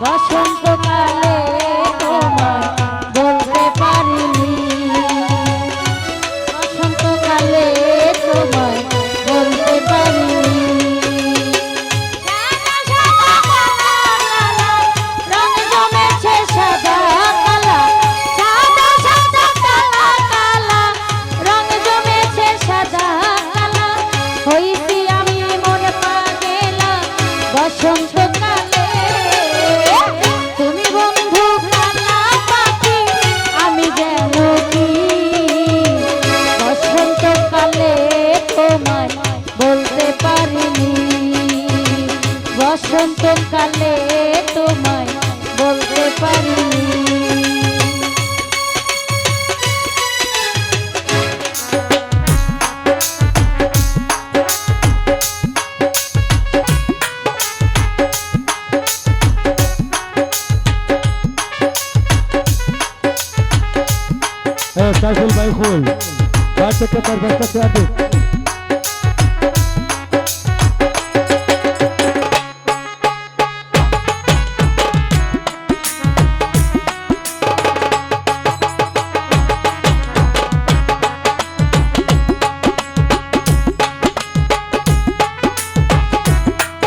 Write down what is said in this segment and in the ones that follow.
বসন্তকালে ايه شايف الميخول بعد كده بس يا ابي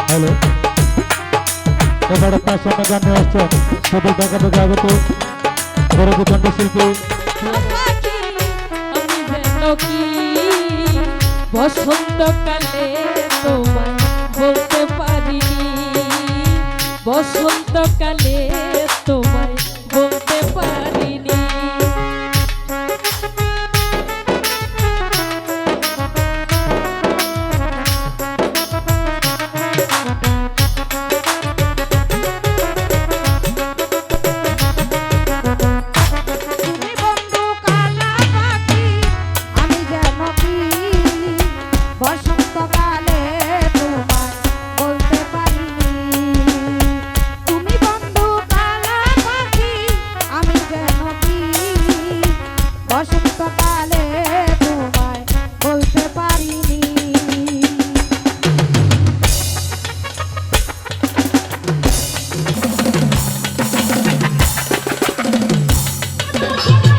হ্যালো এবার তার সামনে গান নিয়ে আসছেন শুধু দেখা থেকে আগত বড় কি বসন্তকালে তোমায় বলতে পারিনি। Thank you.